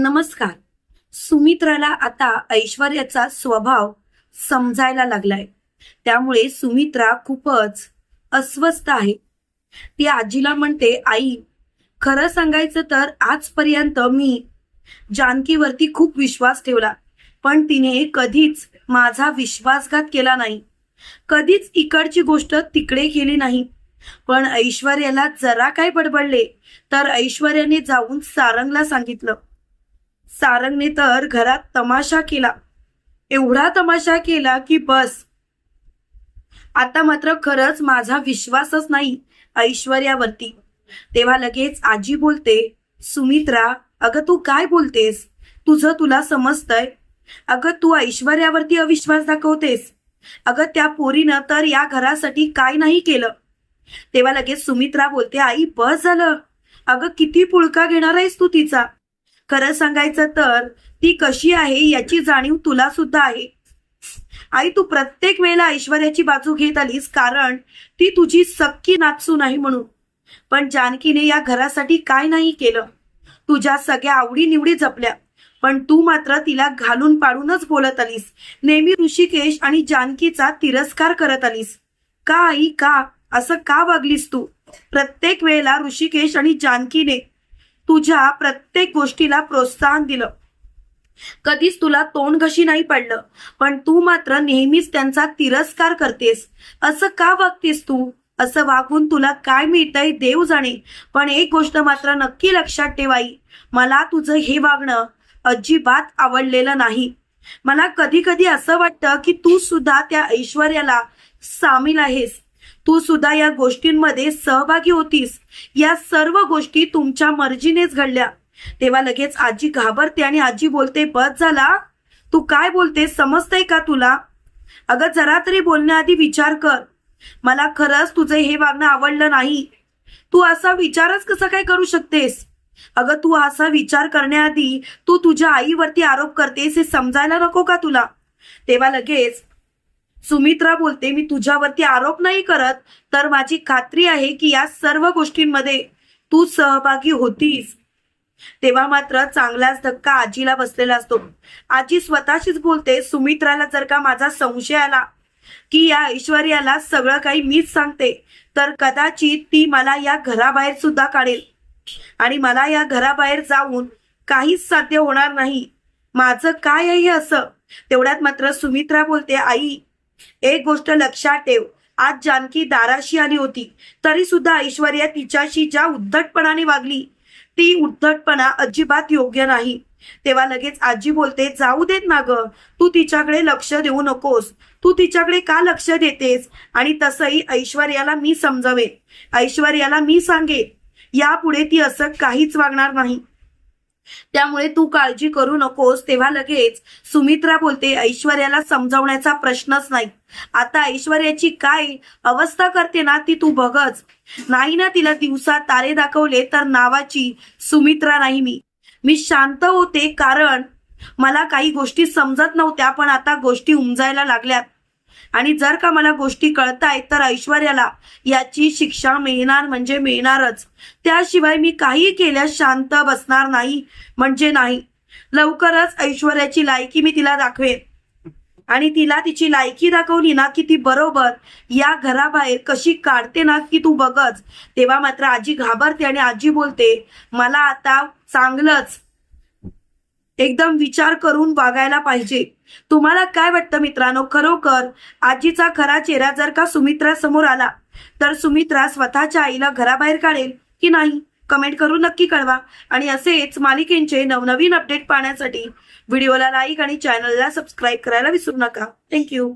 नमस्कार. सुमित्राला आता ऐश्वर्याचा स्वभाव समजायला लागलाय. त्यामुळे सुमित्रा खूपच अस्वस्थ आहे. ती आजीला म्हणते आई खरं सांगायचं तर आजपर्यंत मी जानकीवरती खूप विश्वास ठेवला पण तिने कधीच माझा विश्वासघात केला नाही. कधीच इकडची गोष्ट तिकडे केली नाही. पण ऐश्वर्याला जरा काय बडबडले तर ऐश्वर्याने जाऊन सारंगला सांगितलं. सारंगने तर घरात तमाशा केला. एवढा तमाशा केला की बस. आता मात्र खरंच माझा विश्वासच नाही ऐश्वर्यावरती. तेव्हा लगेच आजी बोलते सुमित्रा अगं तू काय बोलतेस? तुझं तुला समजतंय. अगं तू ऐश्वर्यावरती अविश्वास दाखवतेस. अगं त्या पोरीनं तर या घरासाठी काय नाही केलं. तेव्हा लगेच सुमित्रा बोलते आई बस झालं. अगं किती पुळका घेणार आहेस तू तिचा. खरं सांगायचं तर ती कशी आहे याची जाणीव तुला सुद्धा आहे. आई तू प्रत्येक वेळेला ऐश्वर्याची बाजू घेत आलीस कारण ती तुझी सक्की नाचू नाही म्हणून. पण जानकीने या घरासाठी काय नाही केलं. तुझ्या सगळ्या आवडी निवडी जपल्या. पण तू मात्र तिला घालून पाडूनच बोलत आलीस. नेहमी ऋषिकेश आणि जानकीचा तिरस्कार करत आलीस. का आई का? असं का वागलीस तू? प्रत्येक वेळेला ऋषिकेश आणि जानकीने तुझ्या प्रत्येक गोष्टीला प्रोत्साहन दिलं. कधीच तुला तोंड घशी नाही पडलं पण तू मात्र नेहमीच त्यांचा तिरस्कार करतेस. असं का वागतेस तू? असं वागून तुला काय मिळतंय देव जाणे पण एक गोष्ट मात्र नक्की लक्षात ठेवाई. मला तुझं हे वागणं अजिबात आवडलेलं नाही. मला कधी कधी असं वाटतं की तू सुद्धा त्या ऐश्वर्याला सामील आहेस. तू सुद्धा या गोष्टींमध्ये सहभागी होतीस. या सर्व गोष्टी तुमच्या मर्जीनेच घडल्या. तेव्हा लगेच आजी घाबरते आणि आजी बोलते बस झाला. तू काय बोलते समजतंय का तुला? अगं जरा तरी बोलण्याआधी विचार कर. मला खरंच तुझं हे वागणं आवडलं नाही. तू असा विचारच कसा काय करू शकतेस? अगं तू असा विचार करण्याआधी तू तुझ्या आईवरती आरोप करतेस हे समजायला नको का तुला? तेव्हा लगेच सुमित्रा बोलते मी तुझ्यावरती आरोप नाही करत तर माझी खात्री आहे की या सर्व गोष्टींमध्ये तू सहभागी होतीस. तेव्हा मात्र चांगलाच धक्का आजीला बसलेला असतो. आजी स्वतःशीच बोलते सुमित्राला जर का माझा संशय आला की या ऐश्वर्याला सगळं काही मीच सांगते तर कदाचित ती मला या घराबाहेर सुद्धा काढेल. आणि मला या घराबाहेर जाऊन काहीच साध्य होणार नाही. माझं काय आहे हे असं? तेवढ्यात मात्र सुमित्रा बोलते आई एक गोष्ट लक्षात ठेव. आज जानकी दाराशी आली होती. तरी सुद्धा ऐश्वर्या तिच्याशी ज्या उद्धटपणाने वागली ती उद्धटपणा अजिबात योग्य नाही. तेव्हा लगेच आजी बोलते जाऊ देत ना ग तू तिच्याकडे लक्ष देऊ नकोस. तू तिच्याकडे का लक्ष देतेस? आणि तसंही ऐश्वर्याला मी समजावे ऐश्वर्याला मी सांगेन यापुढे ती असं काहीच वागणार नाही. त्यामुळे तू काळजी करू नकोस. तेव्हा लगेच सुमित्रा बोलते ऐश्वर्याला समजावण्याचा प्रश्नच नाही. आता ऐश्वर्याची काय अवस्था करते ना ती तू बघच. नाही ना तिला दिवसात तारे दाखवले तर नावाची सुमित्रा नाही मी. मी शांत होते कारण मला काही गोष्टी समजत नव्हत्या पण आता गोष्टी उमजायला लागल्यात. आणि जर का मला गोष्टी कळतायत तर ऐश्वर्याला याची शिक्षा मिळणार म्हणजे मिळणारच. त्याशिवाय मी काही केल्यास शांत बसणार नाही म्हणजे नाही. लवकरच ऐश्वर्याची लायकी मी तिला दाखवेन. आणि तिला तिची लायकी दाखवली ना की ती बरोबर या घराबाहेर कशी काढते ना की तू बघच. तेव्हा मात्र आजी घाबरते आणि आजी बोलते मला आता चांगलंच एकदम विचार करून वागायला पाहिजे. तुम्हाला काय वाटतं मित्रांनो? खरोखर आजीचा खरा चेहरा जर का सुमित्रा समोर आला तर सुमित्रा स्वतःच्या आईला घराबाहेर काढेल की नाही? कमेंट करून नक्की कळवा. आणि असेच मालिकेंचे नवनवीन अपडेट पाहण्यासाठी व्हिडिओला लाईक आणि चॅनलला सबस्क्राईब करायला विसरू नका. थँक्यू.